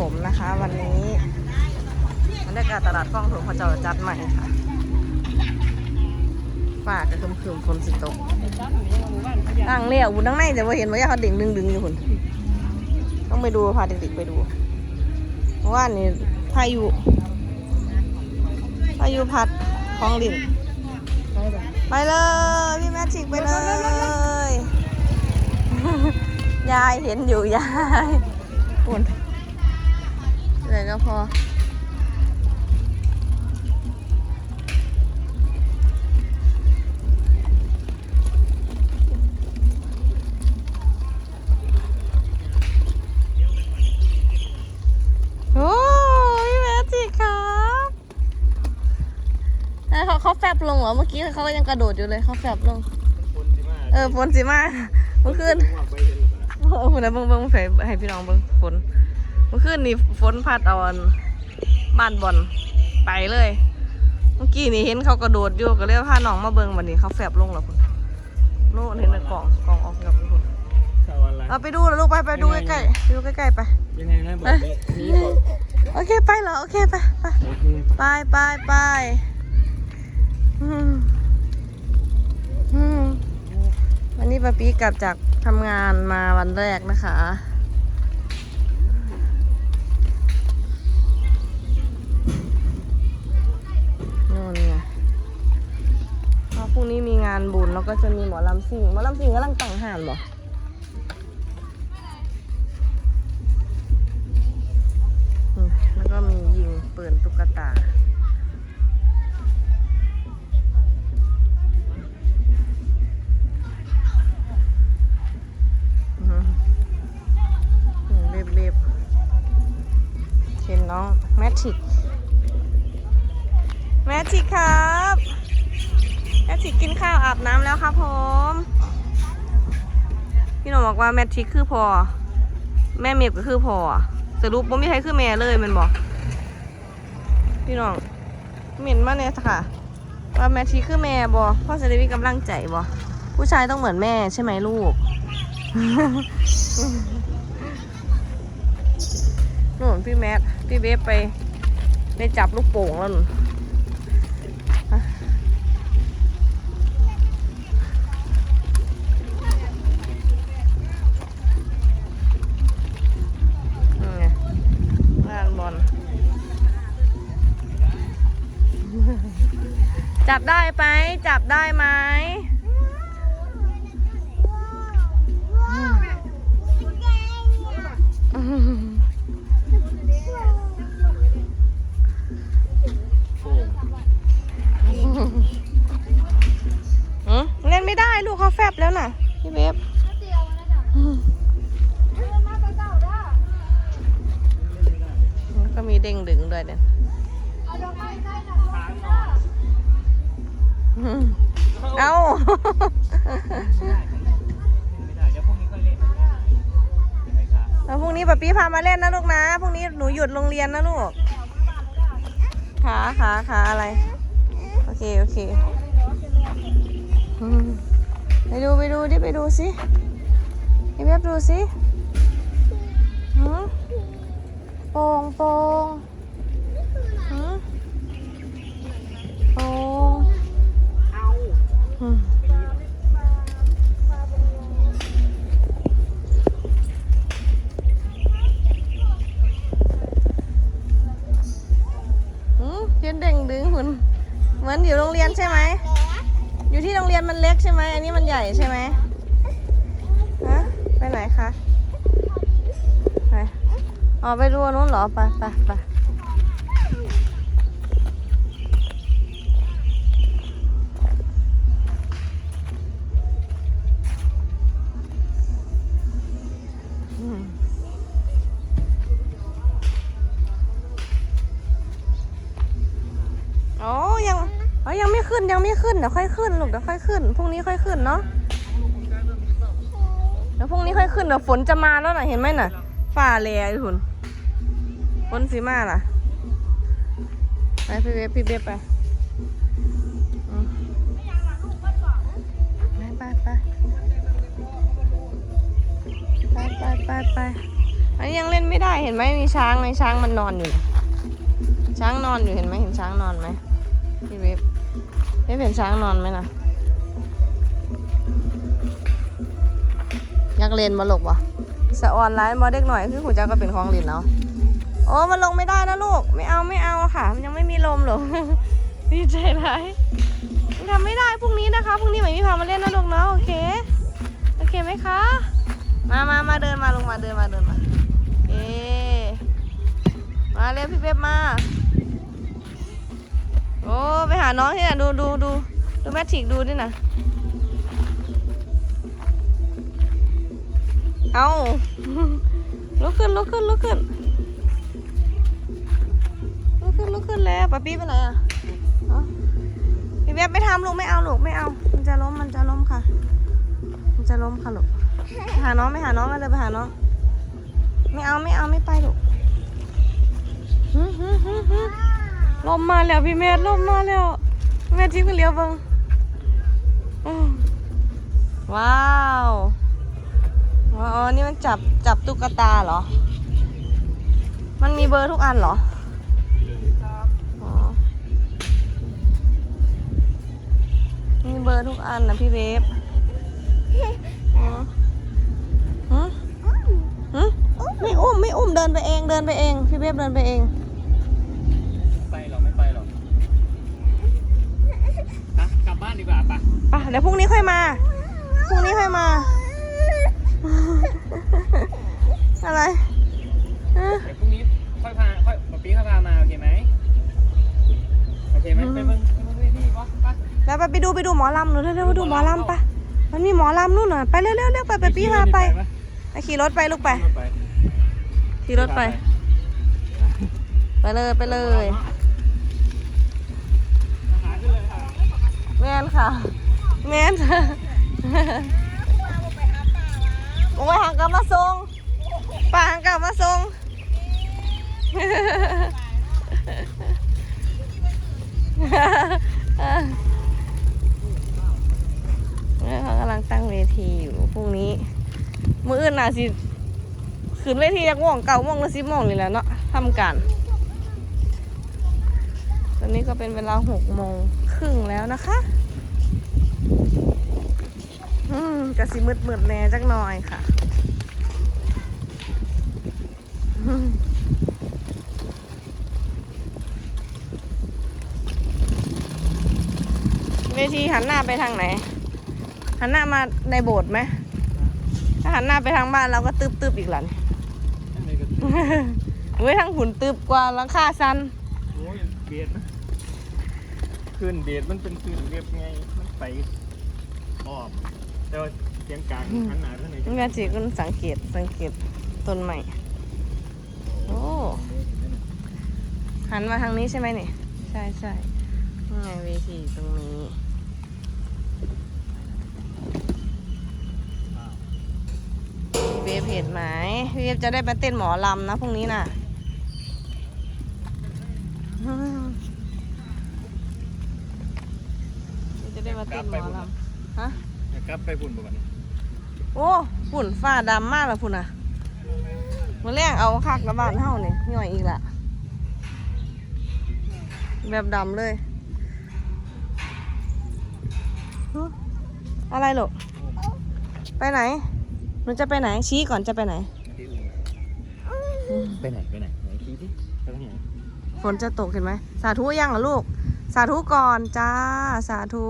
ผมนะคะ วันนี้บรรยากาศตลาดคลองถมเขาจะจัดใหม่ค่ะฝ้าก็คึมคืมๆฝนสิตกตั้งเลี้ยวบุญตั้งในแต่ว่าเห็นว่าเขาดิ่งดึงดึงอยู่คุณต้องไปดูพาเด็กๆไปดู เพราะว่านี่พายุพายุพัดคลองดิ่งไปเลยพี่แมทชิกไปเลยยายเห็นอยู่ยายปุ่น เลยก็พอ โอ้พี่แมทชิกครับเอ้ยเขาเขาแฟบลงเหรอ เมื่อกี้เขาก็ยังกระโดดอยู่เลยเขาแฟบลงคนสิมาเออฝนสิมาเมื่อคืนว่าไปเห็นหรือเปล่าเออคนนะเบิ่งเบิ่งให้ให้พี่น้องเบิ่งฝน เมื่อคืนนี่ฝนพัดเอาอันบ้านบอลไปเลย เมื่อกี้นี่เห็นเขากระโดดอยู่ก็เลยพาน้องมาเบิ่งวันนี้เขาแฟบลงแล้วคุณโน่นเห็นในกล่องกล่องออกกับคุณข่าวอะไรเราไปดูแล้วลูกไปไปดูใกล้ๆไปดูใกล้ๆไป ยังไงนะบอกนี้นี่บอกโอเคไปเหรอโอเคไปไปโอเคไปไปไปอืมอืมวันนี้ปาปีกลับจากทำงานมาวันแรกนะคะ แล้วก็จะมีหมอลำซิ่งหมอลำซิ่งกำลังต่งห่านบ่อืมแล้วก็มียิงปืนตุ๊กตา อาบน้ำแล้วครับผม พี่หนุ่มบอกว่าแมทริกคือพอ แม่เมียก็คือพอสรุปว่าไม่ใช่คือแม่เลยมันบอก พี่น้องเหม็นมากเนี่ยค่ะ ว่าแมทริกคือแม่บอพ่อจะได้มีกำลังใจบอผู้ชายต้องเหมือนแม่ใช่ไหมลูกนู่นพี่แมทพี่เบฟไปไปจับลูกโป่งแล้วหนู จับได้ไหมจับได้ไหม ไม่ได้เดี๋ยวพรุ่งนี้ก็เล่นไปครับแล้วพรุ่งนี้ป๊าปี้พามาเล่นนะลูกนะพรุ่งนี้หนูหยุดโรงเรียนนะลูกขาขาขาอะไร โอเค โอเคอืมไปดูไปดูดิไปดูสิพี่เบฟดูสิหืมโป่งโป่งหืมโป่งเอา มือนอยู่โรงเรียนใช่ไหม อยู่ที่โรงเรียนมันเล็กใช่ไหม อันนี้มันใหญ่ใช่ไหมฮะ ไปไหนคะ ไป อ๋อ ไปดูนู้นเหรอ ไปไปไปอืมโอ้ยัง อ๋อยังไม่ขึ้นยังไม่ขึ้นเดี๋ยวค่อยขึ้นลูกเดี๋ยวค่อยขึ้นพรุ่งนี้ค่อยขึ้นเนาะเดี๋ยวพรุ่งนี้ค่อยขึ้นเดี๋ยวฝนจะมาแล้วน่ะเห็นไหมน่ะฝ่าแลทุนฝนสีมาล่ะไปพี่เบ๊พี่เบ๊ไปไปไปไปไปไปไปอันนี้ยังเล่นไม่ได้เห็นไหมมีช้างในช้างมันนอนอยู่ ช้างนอนอยู่เห็นไหมเห็นช้างนอนไหมพี่เบ ฟเวฟเห็นช้างนอนไหมนะอยากเล่นมาหลกวะสะออนไลน์มาเด็กหน่อยคือหูเจ้าก็เป็นของล่นแล้วโอ้มันลงไม่ได้นะลูก ไม่เอาไม่เอาค่ะ มันยังไม่มีลมหรอกดีใจร้ายมันทำไม่ได้พรุ่งนี้นะคะพรุ่งนี้ใหม่พี่พามาเล่นนะลูกเนาะโอเคโอเคไหมคะมามามาเดินมาลงมาเดินมาเดินมาโอเคมาเร็วพี่เป๊ปมา โอ้ไปหาน้องที่ไหนดูดูดูดูแมทริกดูดินะเอาลุกขึ้นลุกขึ้นลุกขึ้นลุกขึ้นลุกขึ้นแล้วป๊าปี้ไปไหนอะอาพี่เป๊ปไม่ทำลูกไม่เอาลูกไม่เอา มันจะล้มมันจะล้มค่ะ มันจะล้มค่ะลูกหาน้องไปหาน้องกันเลยไปหาน้องไม่เอาไม่เอาไม่ไปลูกฮึฮึฮึฮึ ลมมาแล้วพี่เมธลมมาแล้วแม่จิ๊บก็เลี้ยวเบังอื้อว้าวว้าวนี่มันจับจับตุ๊กตาเหรอ มันมีเบอร์ทุกอันเหรออ๋อมีเบอร์ทุกอันนะพี่เวฟอ๋อฮะฮะไม่อุ้มไม่อุ้มเดินไปเองเดินไปเอง พี่เวฟเดินไปเองานดีกว่าปะอะเดี๋ยวพรุ่งนี้ค่อยมา พรุ่งนี้ค่อยมา อะไรเอ้อเดี๋ยวพรุ่งนี้ค่อยพาค่อยป๊าปี้ค่อยพามาโอเคไหมโอเคไหมไปเบิ่งไปเบิ่งเวทีวะไปแล้วไปไปดูไปดูหมอลำหนูเร็วๆไปดูหมอลำไปะมันมีหมอลำนู่นน่ะไปเร็วๆเร็วไปไปพี่พาไปไปขี่รถไปลูกไปไปขี่รถไป ไปเลยไปเลย หาขึ้นเลยค่ะ แม นค่ะ แมนโอ้ยหางกลับมาส่งป้าหางกลับมาส่งเนี่ยเขากำลังตั้งเวทีอยู่พรุ่งนี้ มืออื่นน่ะสิขึ้นเวทีจากโม่วงเก่าม่วงละสิบโมงนี่แหละเนาะทำการตอนนี้ก็เป็นเวลาหกโมงครึ่งแล้วนะคะ อืมกะสิมืดมืดๆแน่จักหน่อยค่ะอืมเวทีหันหน้าไปทางไหน หันหน้ามาในโบสถ์ไหม ถ้าหันหน้าไปทางบ้านเราก็ตึบตึบๆอีกหลันอันนี้ก็เว้ยทางหุ่นตึบกว่าหลังคาซันโอ้ยเบียดนะคืนเบียดมันเป็นคืนเรียบไงมันไปอ้อม แต่ว่าเสียงกลางขันหนาเท่าไหร่นี่แม่จีก็สังเกตสังเกตต้นใหม่ โอ้ หันมาทางนี้ใช่ไหมเนี่ย ใช่ใช่นี่ไงเวทีตรงนี้เวฟเห็นไหมเวฟจะได้ไปเต้นหมอลำนะพรุ่งนี้น่ะ จะได้มาเต้นหมอลำฮะ กลับไปบุญบ่กันโอ้ฝุ่นฟ้าดำมากเลยพุ่นอะมาแรงเอาคักระบาดเท่านี่ย่อยอีกละแบบดำเลยหึอะไรหรอกไปไหนหนูจะไปไหนชี้ก่อนจะไปไหน ไปไหนไปไหนไหนชี้ดิไปทางไหนฝนจะตกเห็นไหมสาธุยังเหรอลูก สาธุก่อนจ้าสาธุ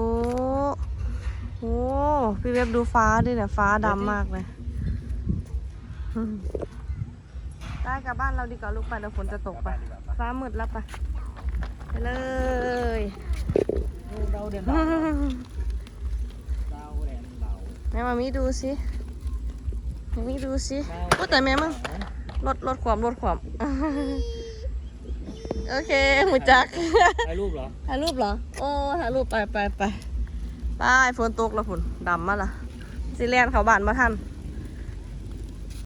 โอ้พี่เว็บดูฟ้าดิเนี่ยฟ้าดำมากเลยอืมได้กลับบ้านเราดีกว่าลูกไปเดี๋ยวฝนจะตกไปฟ้ามืดแล้วไปไปเลยดาวเด่นดาวดาวเด่นดาวแม่มามีดูสิมามีดูสิพูดแต่แม่มึงลดลดความลดความโอเคหูจักถ่ายรูปเหรอถ่ายรูปเหรอโอ้ถ่ายรูปไปไปไป ไปฝนตกแล้วฝุ่นดำมาละสิเลียนเขาบานมาท่าน